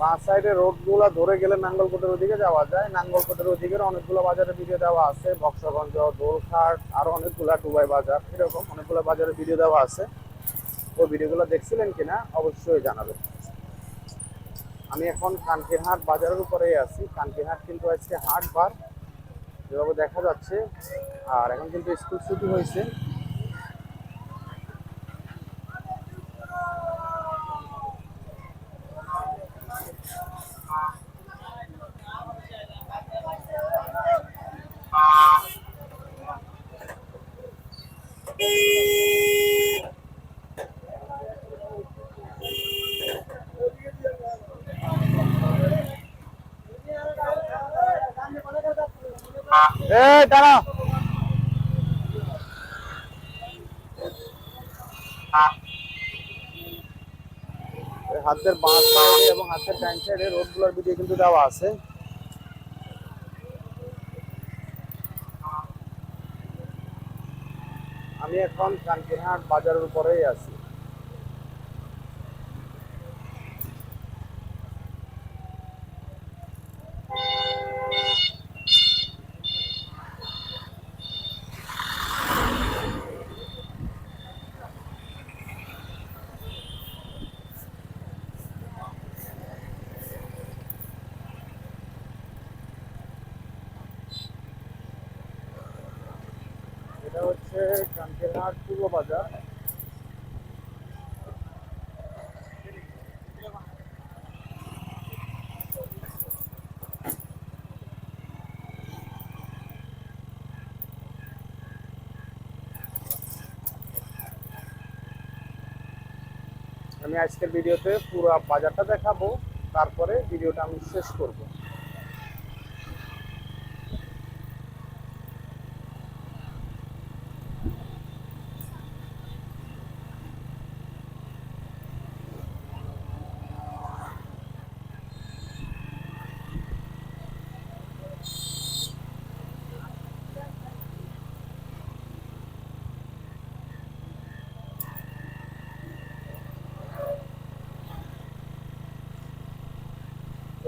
বাঁ সাইডে রোডগুলো ধরে গেলে নাঙ্গলকোটের ওদিকে যাওয়া যায়। নাঙ্গলকোটের ওদিকের অনেকগুলো বাজারের ভিডিও দেওয়া আছে। বক্সগঞ্জ দোলখাট আরও অনেকগুলা ডুবাই বাজার, এরকম অনেকগুলো বাজারের ভিডিও দেওয়া আছে। ওই ভিডিওগুলো দেখছিলেন কিনা অবশ্যই জানাবেন। আমি এখন কান্তিহাট বাজারের উপরেই আছি। কান্তিহাট কিন্তু আজকে হাট বার। যেভাবে দেখা যাচ্ছে। আর এখন কিন্তু স্কুল ছুটি হয়েছে। এই দাঁড়াও এই হাতের বাঁ সাইডে এবং হাতের ডান সাইডে রোডগুলোর ভিডিও কিন্তু দেওয়া আছে। আমি এখন কান্তিহাট বাজারের উপরেই আছি। হচ্ছে পূর্ব বাজার আমি আজকের ভিডিওতে পুরো বাজারটা দেখাবো তারপরে ভিডিওটা আমি শেষ করব।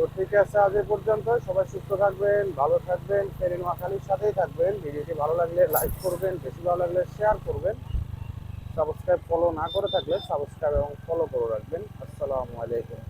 তো ঠিক আছে, আজ পর্যন্ত সবাই সুস্থ থাকবেন, ভালো থাকবেন ফেরিন মাখালির সাথেই থাকবেন। ভিডিওটি ভালো লাগলে লাইক করবেন, বেশি ভালো লাগলে শেয়ার করবেন। সাবস্ক্রাইব ফলো না করে থাকলে সাবস্ক্রাইব এবং ফলো করে রাখবেন। আসসালামু আলাইকুম।